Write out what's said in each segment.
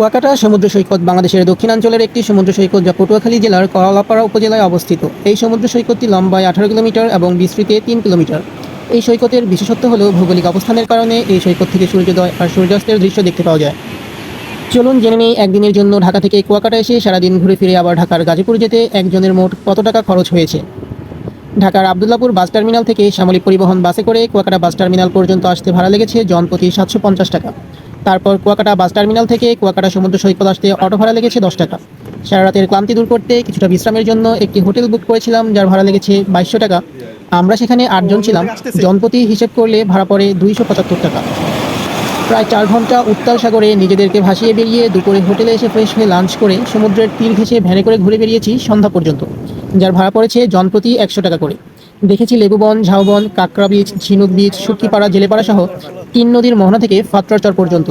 কুয়াকাটা সমুদ্র সৈকত বাংলাদেশের দক্ষিণাঞ্চলের একটি সমুদ্র সৈকত যা পটুয়াখালী জেলার কলাপাড়া উপজেলায় অবস্থিত। এই সমুদ্র সৈকতটি লম্বায় আঠারো কিলোমিটার এবং বিস্তৃতে তিন কিলোমিটার। এই সৈকতের বিশেষত্ব হল ভৌগোলিক অবস্থানের কারণে এই সৈকত থেকে সূর্যোদয় আর সূর্যাস্তের দৃশ্য দেখতে পাওয়া যায়। চলুন জেনে নেই একদিনের জন্য ঢাকা থেকে কুয়াকাটা এসে সারাদিন ঘুরে ফিরে আবার ঢাকার গাজীপুর যেতে একজনের মোট কত টাকা খরচ হয়েছে? ঢাকার আবদুল্লাপুর বাস টার্মিনাল থেকে শ্যামলী পরিবহন বাসে করে কুয়াকাটা বাস টার্মিনাল পর্যন্ত আসতে ভাড়া লেগেছে জনপ্রতি সাতশো পঞ্চাশ টাকা। তারপর কুয়াকাটা বাস টার্মিনাল থেকে কুয়াকাটা সমুদ্র সৈকত আসতে অটো ভাড়া লেগেছে দশ টাকা। সারা রাতের ক্লান্তি দূর করতে কিছুটা বিশ্রামের জন্য একটি হোটেল বুক করেছিলাম, যার ভাড়া লেগেছে বাইশশো টাকা। আমরা সেখানে আটজন ছিলাম। জনপতি হিসেব করলে ভাড়া পড়ে দুইশো পঁচাত্তর টাকা। প্রায় চার ঘণ্টা উত্তাল সাগরে নিজেদেরকে ভাসিয়ে বেরিয়ে দুপুরে হোটেলে এসে ফ্রেশ হয়ে লাঞ্চ করে সমুদ্রের তীর ঘেঁষে ভ্যানে করে ঘুরে বেরিয়েছি সন্ধ্যা পর্যন্ত, যার ভাড়া পড়েছে জনপ্রতি একশো টাকা করে। দেখেছি লেবুবন, ঝাউবন কাকরা বীজ, ঝিনুক বিচ শুটকিপাড়া, জেলেপাড়া সহ তিন নদীর মোহনা থেকে ফাত্রাচর পর্যন্ত।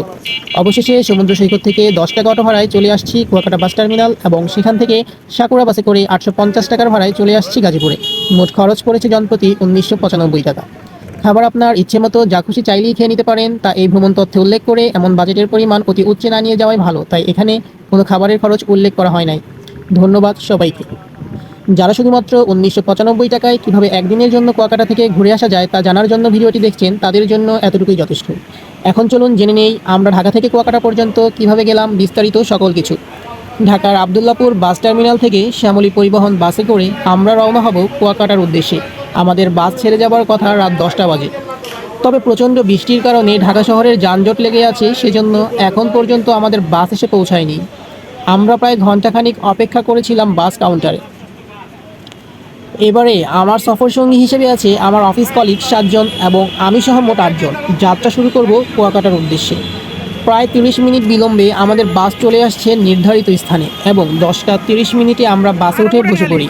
অবশেষে সমুদ্র সৈকত থেকে দশ টাকা অটো ভাড়ায় চলে আসছি কুয়াকাটা বাস টার্মিনাল এবং সেখান থেকে সাকুরা বাসে করে আটশো পঞ্চাশ টাকার ভাড়ায় চলে আসছি গাজীপুরে। মোট খরচ পড়েছে জনপ্রতি উনিশশো পঁচানব্বই টাকা। খাবার আপনার ইচ্ছে মতো যা খুশি চাইলেই খেয়ে নিতে পারেন, তা এই ভ্রমণ তথ্যে উল্লেখ করে এমন বাজেটের পরিমাণ অতি উচ্চে না নিয়ে যাওয়াই ভালো, তাই এখানে কোনো খাবারের খরচ উল্লেখ করা হয় নাই। ধন্যবাদ সবাইকে। যারা শুধুমাত্র উনিশশো পঁচানব্বই টাকায় কীভাবে একদিনের জন্য কুয়াকাটা থেকে ঘুরে আসা যায় তা জানার জন্য ভিডিওটি দেখছেন, তাদের জন্য এতটুকুই যথেষ্ট। এখন চলুন জেনে নেই আমরা ঢাকা থেকে কুয়াকাটা পর্যন্ত কীভাবে গেলাম, বিস্তারিত সকল কিছু। ঢাকার আবদুল্লাপুর বাস টার্মিনাল থেকে শ্যামলী পরিবহন বাসে করে আমরা রওনা হব কুয়াকাটার উদ্দেশ্যে। আমাদের বাস ছেড়ে যাবার কথা রাত দশটা বাজে। তবে প্রচণ্ড বৃষ্টির কারণে ঢাকা শহরের যানজট লেগে আছে, সেজন্য এখন পর্যন্ত আমাদের বাস এসে পৌঁছায়নি। আমরা প্রায় ঘন্টাখানিক অপেক্ষা করেছিলাম বাস কাউন্টারে। এবারে আমার সফর সঙ্গী হিসেবে আছে আমার অফিস কলিগ সাতজন এবং আমি সহ মোট আটজন। যাত্রা শুরু করব কুয়াকাটার উদ্দেশ্যে। প্রায় তিরিশ মিনিট বিলম্বে আমাদের বাস চলে আসছে নির্ধারিত স্থানে এবং দশটা তিরিশ মিনিটে আমরা বাসে উঠে বসে পড়ি।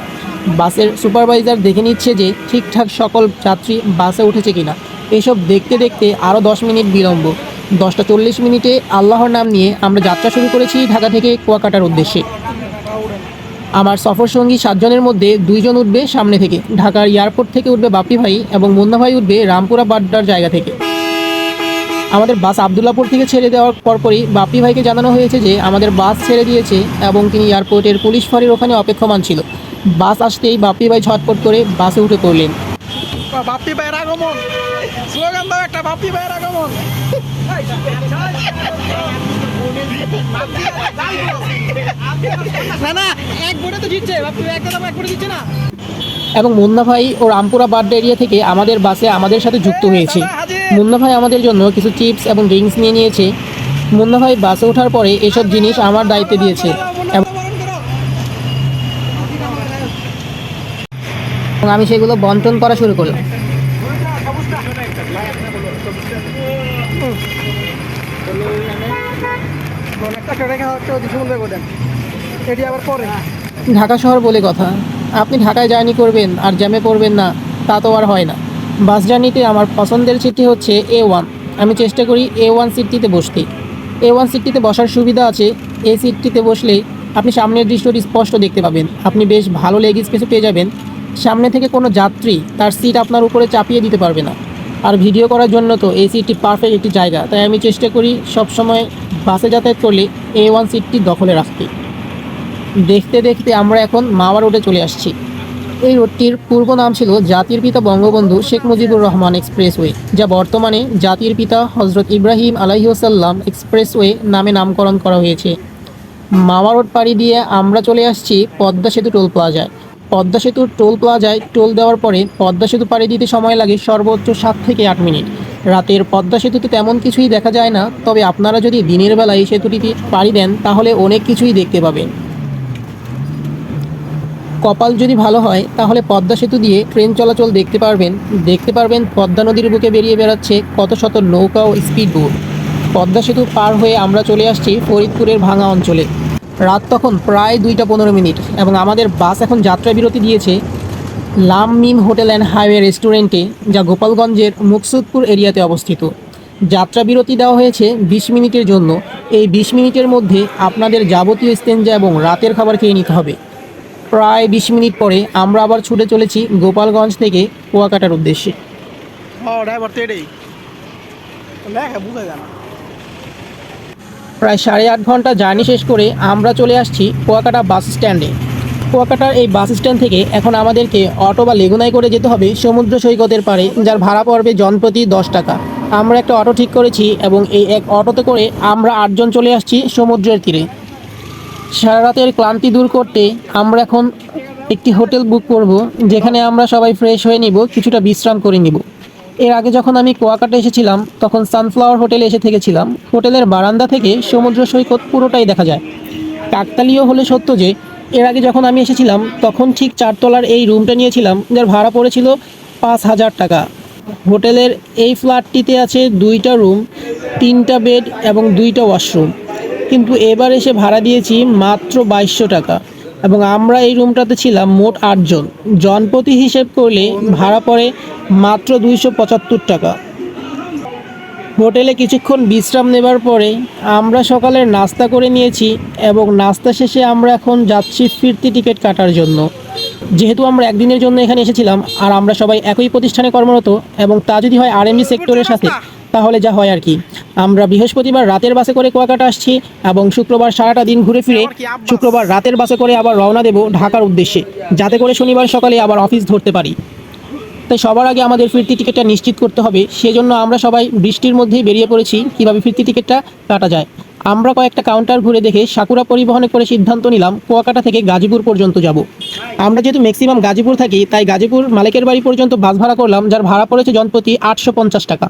বাসের সুপারভাইজার দেখে নিচ্ছে যে ঠিকঠাক সকল যাত্রী বাসে উঠেছে কিনা। এসব দেখতে দেখতে আরও দশ মিনিট বিলম্ব। দশটা চল্লিশ মিনিটে আল্লাহর নাম নিয়ে আমরা যাত্রা শুরু করেছি ঢাকা থেকে কুয়াকাটার উদ্দেশ্যে। আমার সফর সঙ্গী সাতজনের মধ্যে দুইজন উঠবে সামনে থেকে। ঢাকার এয়ারপোর্ট থেকে উঠবে বাপি ভাই এবং মুন্না ভাই উঠবে রামপুরা বাড্ডার জায়গা থেকে। আমাদের বাস আবদুল্লাপুর থেকে ছেড়ে দেওয়ার পরপরই বাপি ভাইকে জানানো হয়েছে যে আমাদের বাস ছেড়ে দিয়েছে এবং তিনি এয়ারপোর্টের পুলিশ ফাঁড়ির ওখানে অপেক্ষমান ছিল। বাস আসতেই বাপি ভাই ঝটপট করে বাসে উঠে পড়লেন। বাপ্পি বাপ্পি আগমন। না না এক বোর্ডে তো জিতছে বাপ্পি ভাই এক বোর্ডে জিতছে না এবং মুন্না ভাই ও রামপুরা বাড্ডা এরিয়া থেকে আমাদের বাসে আমাদের সাথে যুক্ত হয়েছে মুন্না ভাই আমাদের জন্য কিছু চিপস এবং ড্রিঙ্কস নিয়ে নিয়েছে মুন্না ভাই বাসে ওঠার পরে এসব জিনিস আমার দায়িত্বে দিয়েছে এবং আমি সেগুলো বন্টন করা শুরু করলাম ঢাকা শহর বলে কথা। আপনি ঢাকায় জার্নি করবেন আর জ্যামে পড়বেন না, তা তো আর হয় না। বাস জার্নিতে আমার পছন্দের সিটটি হচ্ছে এ ওয়ান আমি চেষ্টা করি এ ওয়ান সিটটিতে বসতে। এ ওয়ান সিটটিতে বসার সুবিধা আছে এ সিটটিতে বসলে আপনি সামনের দৃশ্যটি স্পষ্ট দেখতে পাবেন। আপনি বেশ ভালো লেগ স্পেসে পেয়ে যাবেন। সামনে থেকে কোনো যাত্রী তার সিট আপনার উপরে চাপিয়ে দিতে পারবে না। আর ভিডিও করার জন্য তো এই সিটটি পারফেক্ট একটি জায়গা, তাই আমি চেষ্টা করি সবসময় বাসে যাতায়াত করলে এ ওয়ান সিটটি দখলে রাখতে। দেখতে দেখতে আমরা এখন মাওয়া রোডে চলে আসছি। এই রোডটির পূর্ব নাম ছিল জাতির পিতা বঙ্গবন্ধু শেখ মুজিবুর রহমান এক্সপ্রেসওয়ে যা বর্তমানে জাতির পিতা হজরত ইব্রাহিম আলাইসাল্লাম এক্সপ্রেসওয়ে নামে নামকরণ করা হয়েছে। মাওয়া রোড পাড়ি দিয়ে আমরা চলে আসছি পদ্মা সেতু টোল প্লাজায় পদ্মা সেতুর টোল প্লাজায় টোল দেওয়ার পরে পদ্মা সেতু পাড়ি দিতে সময় লাগে সর্বোচ্চ সাত থেকে আট মিনিট। রাতের পদ্মা সেতুতে তেমন কিছুই দেখা যায় না, তবে আপনারা যদি দিনের বেলা এই সেতুটিতে পাড়ি দেন, তাহলে অনেক কিছুই দেখতে পাবেন। কপাল যদি ভালো হয়, তাহলে পদ্মা সেতু দিয়ে ট্রেন চলাচল দেখতে পারবেন। দেখতে পারবেন পদ্মা নদীর বুকে বেরিয়ে বেড়াচ্ছে কত শত নৌকা ও স্পিড বোট। পদ্মা সেতু পার হয়ে আমরা চলে আসছি ফরিদপুরের ভাঙা অঞ্চলে। রাত তখন প্রায় দুইটা পনেরো মিনিট, এবং আমাদের বাস এখন যাত্রা বিরতি দিয়েছে লাম মিম হোটেল অ্যান্ড হাইওয়ে রেস্টুরেন্টে যা গোপালগঞ্জের মুকসুদপুর এরিয়াতে অবস্থিত। যাত্রা বিরতি দেওয়া হয়েছে বিশ মিনিটের জন্য। এই বিশ মিনিটের মধ্যে আপনাদের যাবতীয় স্তেঞ্জা এবং রাতের খাবার খেয়ে নিতে হবে। প্রায় বিশ মিনিট পরে আমরা আবার ছুটে চলেছি গোপালগঞ্জ থেকে কুয়াকাটার উদ্দেশ্যে। না প্রায় সাড়ে আট ঘণ্টা জার্নি শেষ করে আমরা চলে আসছি কুয়াকাটা বাস স্ট্যান্ডে। কুয়াকাটার এই বাস স্ট্যান্ড থেকে এখন আমাদেরকে অটো বা লেগুনায় করে যেতে হবে সমুদ্র সৈকতের পারে যার ভাড়া পড়বে জনপ্রতি দশ টাকা। আমরা একটা অটো ঠিক করেছি এবং এই এক অটোতে করে আমরা আটজন চলে আসছি সমুদ্রের তীরে। সারা রাতের ক্লান্তি দূর করতে আমরা এখন একটি হোটেল বুক করব, যেখানে আমরা সবাই ফ্রেশ হয়ে নিব, কিছুটা বিশ্রাম করে নিব। এর আগে যখন আমি কুয়াকাটা এসেছিলাম, তখন সানফ্লাওয়ার হোটেলে এসে থেকেছিলাম। হোটেলের বারান্দা থেকে সমুদ্র সৈকত পুরোটাই দেখা যায়। কাকতালীয় হলে সত্য যে এর আগে যখন আমি এসেছিলাম, তখন ঠিক চারতলার এই রুমটা নিয়েছিলাম, যার ভাড়া পড়েছিল পাঁচ হাজার টাকা। হোটেলের এই ফ্ল্যাটটিতে আছে দুইটা রুম তিনটা বেড এবং দুইটা ওয়াশরুম কিন্তু এবার এসে ভাড়া দিয়েছি মাত্র বাইশশো টাকা এবং আমরা এই রুমটাতে ছিলাম মোট আটজন। জনপ্রতি হিসেব করলে ভাড়া পড়ে মাত্র দুইশো পঁচাত্তর টাকা। হোটেলে কিছুক্ষণ বিশ্রাম নেবার পরে আমরা সকালের নাস্তা করে নিয়েছি এবং নাস্তা শেষে আমরা এখন যাচ্ছি ফিরতি টিকিট কাটার জন্য। যেহেতু আমরা একদিনের জন্য এখানে এসেছিলাম আর আমরা সবাই একই প্রতিষ্ঠানে কর্মরত এবং তা যদি হয় আরএমজি সেক্টরের সাথে, তাহলে যা হয় আর কি। আমরা বৃহস্পতিবার রাতের বাসে করে কুয়াকাটা আসছি এবং শুক্রবার সারাটা দিন ঘুরে ফিরে শুক্রবার রাতের বাসে করে আবার রওনা দেব ঢাকার উদ্দেশ্যে, যাতে করে শনিবার সকালে আবার অফিস ধরতে পারি। তাই সবার আগে আমাদের ফিরতি টিকিটটা নিশ্চিত করতে হবে। সেজন্য আমরা সবাই বৃষ্টির মধ্যেই বেরিয়ে পড়েছি, কীভাবে ফিরতি টিকিটটা কাটা যায়। আমরা কয়েকটা কাউন্টার ঘুরে দেখে সাকুরা পরিবহনে করে সিদ্ধান্ত নিলাম, কুয়াকাটা থেকে গাজীপুর পর্যন্ত যাব। আমরা যেহেতু ম্যাক্সিমাম গাজীপুর থাকি, তাই গাজীপুর মালিকের বাড়ি পর্যন্ত বাস ভাড়া করলাম, যার ভাড়া পড়েছে জনপ্রতি আটশো পঞ্চাশ টাকা।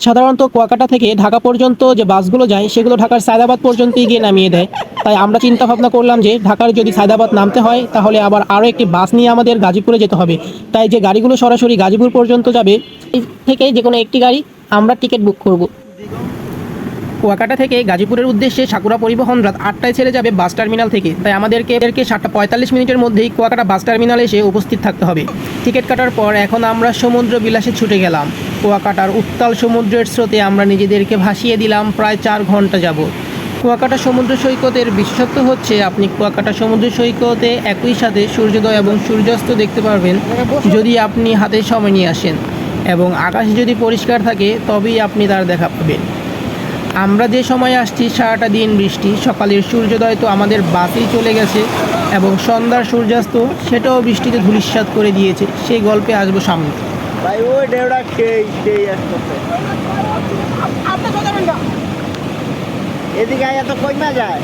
সাধারণত কুয়াকাটা থেকে ঢাকা পর্যন্ত যে বাসগুলো যায়, সেগুলো ঢাকার সায়দাবাদ পর্যন্তই গিয়ে নামিয়ে দেয়। তাই আমরা চিন্তা ভাবনা করলাম যে ঢাকার যদি সায়দাবাদ নামতে হয়, তাহলে আবার আরও একটি বাস নিয়ে আমাদের গাজীপুরে যেতে হবে। তাই যে গাড়িগুলো সরাসরি গাজীপুর পর্যন্ত যাবে থেকে যে কোনো একটি গাড়ি আমরা টিকিট বুক করব। কুয়াকাটা থেকে গাজীপুরের উদ্দেশ্যে সাকুরা পরিবহন রাত আটটায় ছেড়ে যাবে বাস টার্মিনাল থেকে। তাই আমাদেরকে এদেরকে সাতটা পঁয়তাল্লিশ মিনিটের মধ্যেই কুয়াকাটা বাস টার্মিনালে এসে উপস্থিত থাকতে হবে। টিকিট কাটার পর এখন আমরা সমুদ্র বিলাসে ছুটে গেলাম। কুয়াকাটার উত্তাল সমুদ্রের স্রোতে আমরা নিজেদেরকে ভাসিয়ে দিলাম প্রায় চার ঘণ্টা যাব কুয়াকাটা সমুদ্র সৈকতের বিশেষত্ব হচ্ছে আপনি কুয়াকাটা সমুদ্র সৈকতে একই সাথে সূর্যোদয় এবং সূর্যাস্ত দেখতে পারবেন যদি আপনি হাতে সময় নিয়ে আসেন এবং আকাশ যদি পরিষ্কার থাকে তবেই আপনি তার দেখা পাবেন। আমরা যে সময় আসছি সারাটা দিন বৃষ্টি, সকালের সূর্যোদয় তো আমাদের বাসেই চলে গেছে এবং সন্ধ্যার সূর্যাস্ত সেটাও বৃষ্টিতে ধূলিসাৎ করে দিয়েছে, সেই গল্পে আসব সামনে। ভাই, ওই খেয়ে খেয়ে আসতেছে এদিকে এত যায়।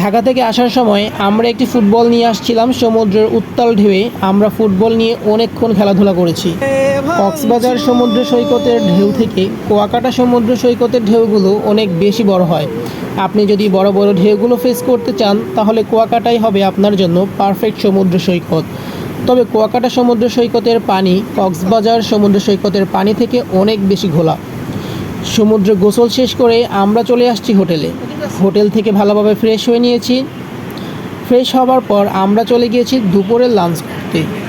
ঢাকা থেকে আসার সময় আমরা একটি ফুটবল নিয়ে আসছিলাম সমুদ্রের উত্তাল ঢেউয়ে। আমরা ফুটবল নিয়ে অনেকক্ষণ খেলাধুলা করেছি। কক্সবাজার সমুদ্র সৈকতের ঢেউ থেকে কুয়াকাটা সমুদ্র সৈকতের ঢেউগুলো অনেক বেশি বড় হয়। আপনি যদি বড় বড় ঢেউগুলো ফেস করতে চান, তাহলে কুয়াকাটাই হবে আপনার জন্য পারফেক্ট সমুদ্র সৈকত। তবে কুয়াকাটা সমুদ্র সৈকতের পানি কক্সবাজার সমুদ্র সৈকতের পানি থেকে অনেক বেশি ঘোলা। সমুদ্রে গোসল শেষ করে আমরা চলে আসছি হোটেলে। হোটেল থেকে ভালোভাবে ফ্রেশ হয়ে নিয়েছি। ফ্রেশ হওয়ার পর আমরা চলে গিয়েছি দুপুরের লাঞ্চ করতে।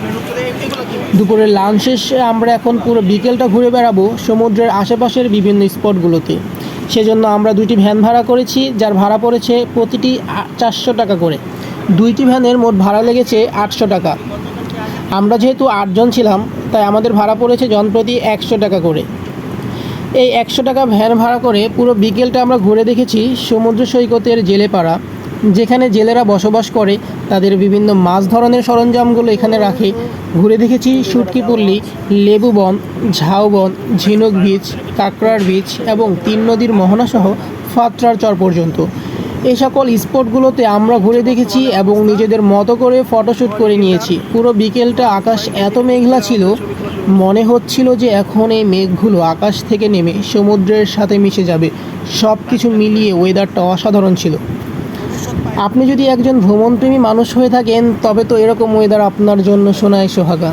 দুপুরের লাঞ্চ শেষে আমরা এখন পুরো বিকেলটা ঘুরে বেড়াবো সমুদ্রের আশেপাশের বিভিন্ন স্পটগুলোতে। সেজন্য আমরা দুইটি ভ্যান ভাড়া করেছি, যার ভাড়া পড়েছে প্রতিটি চারশো টাকা করে। দুইটি ভ্যানের মোট ভাড়া লেগেছে আটশো টাকা। আমরা যেহেতু আটজন ছিলাম, তাই আমাদের ভাড়া পড়েছে জনপ্রতি একশো টাকা করে। এই একশো টাকা ভ্যান ভাড়া করে পুরো বিকেলটা আমরা ঘুরে দেখেছি সমুদ্র সৈকতের জেলেপাড়া। যেখানে জেলেরা বসবাস করে, তাদের বিভিন্ন মাছ ধরনের সরঞ্জামগুলো এখানে রাখে। ঘুরে দেখেছি সুটকি পল্লী, লেবু বন ঝাউবন ঝিনুক বীচ কাঁকড়ার বীচ এবং তিন নদীর মোহনাসহ ফাত্রার চর পর্যন্ত। এই সকল স্পটগুলোতে আমরা ঘুরে দেখেছি এবং নিজেদের মতো করে ফটোশ্যুট করে নিয়েছি। পুরো বিকেলটা আকাশ এত মেঘলা ছিল, মনে হচ্ছিল যে এখন এই মেঘগুলো আকাশ থেকে নেমে সমুদ্রের সাথে মিশে যাবে। সব কিছু মিলিয়ে ওয়েদারটা অসাধারণ ছিল। আপনি যদি একজন ভ্রমণপ্রেমী মানুষ হয়ে থাকেন, তবে তো এরকম ওয়েদার আপনার জন্য শোনায় সোহাগা।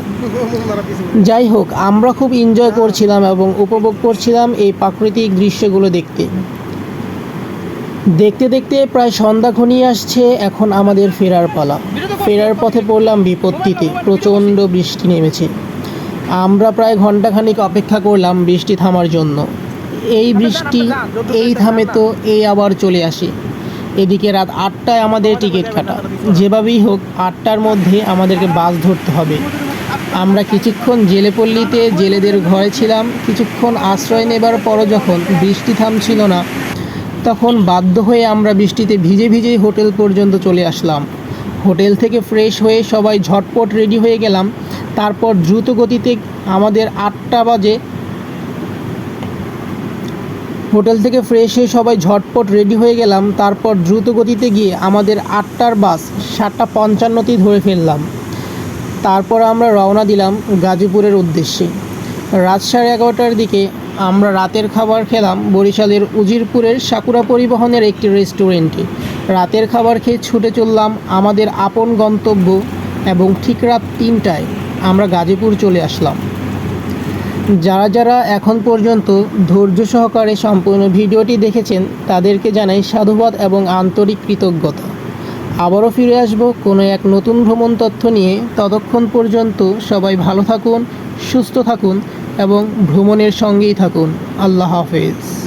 যাই হোক, আমরা খুব এনজয় করছিলাম এবং উপভোগ করছিলাম এই প্রাকৃতিক দৃশ্যগুলো দেখতে। দেখতে দেখতে প্রায় সন্ধ্যা ঘনিয়ে আসছে, এখন আমাদের ফেরার পালা। ফেরার পথে পড়লাম বিপত্তিতে, প্রচণ্ড বৃষ্টি নেমেছে। আমরা প্রায় ঘন্টাখানিক অপেক্ষা করলাম বৃষ্টি থামার জন্য। এই বৃষ্টি, এই থামে তো এই আবার চলে আসে। এদিকে রাত আটটায় আমাদের টিকিট কাটা। যেভাবেই হোক, আটটার মধ্যে আমাদেরকে বাস ধরতে হবে। আমরা কিছুক্ষণ জেলেপল্লিতে জেলেদের ঘরে ছিলাম। কিছুক্ষণ আশ্রয় নেবার পরও যখন বৃষ্টি থামছিল না, তখন বাধ্য হয়ে আমরা বৃষ্টিতে ভিজে ভিজেই হোটেল পর্যন্ত চলে আসলাম। হোটেল থেকে ফ্রেশ হয়ে সবাই ঝটপট রেডি হয়ে গেলাম। তারপর দ্রুত গতিতে আমাদের আটটা বাজে হোটেল থেকে ফ্রেশ হয়ে সবাই ঝটপট রেডি হয়ে গেলাম, তারপর দ্রুত গতিতে গিয়ে আমাদের আটটার বাস সাতটা পঞ্চান্নতেই ধরে ফেললাম। তারপর আমরা রওনা দিলাম গাজীপুরের উদ্দেশ্যে। রাত সাড়ে এগারোটার দিকে আমরা রাতের খাবার খেলাম বরিশালের উজিরপুরের সাকুরা পরিবহনের একটি রেস্টুরেন্টে রাতের খাবার খেয়ে ছুটে চললাম আমাদের আপন গন্তব্য এবং ঠিক রাত তিনটায় আমরা গাজীপুর চলে আসলাম। যারা যারা এখন পর্যন্ত ধৈর্য সহকারে সম্পূর্ণ ভিডিওটি দেখেছেন, তাদেরকে জানাই সাধুবাদ এবং আন্তরিক কৃতজ্ঞতা। আবারও ফিরে আসব কোনো এক নতুন ভ্রমণ তথ্য নিয়ে। ততক্ষণ পর্যন্ত সবাই ভালো থাকুন, সুস্থ থাকুন এবং ভ্রমণের সঙ্গেই থাকুন। আল্লাহ হাফেজ।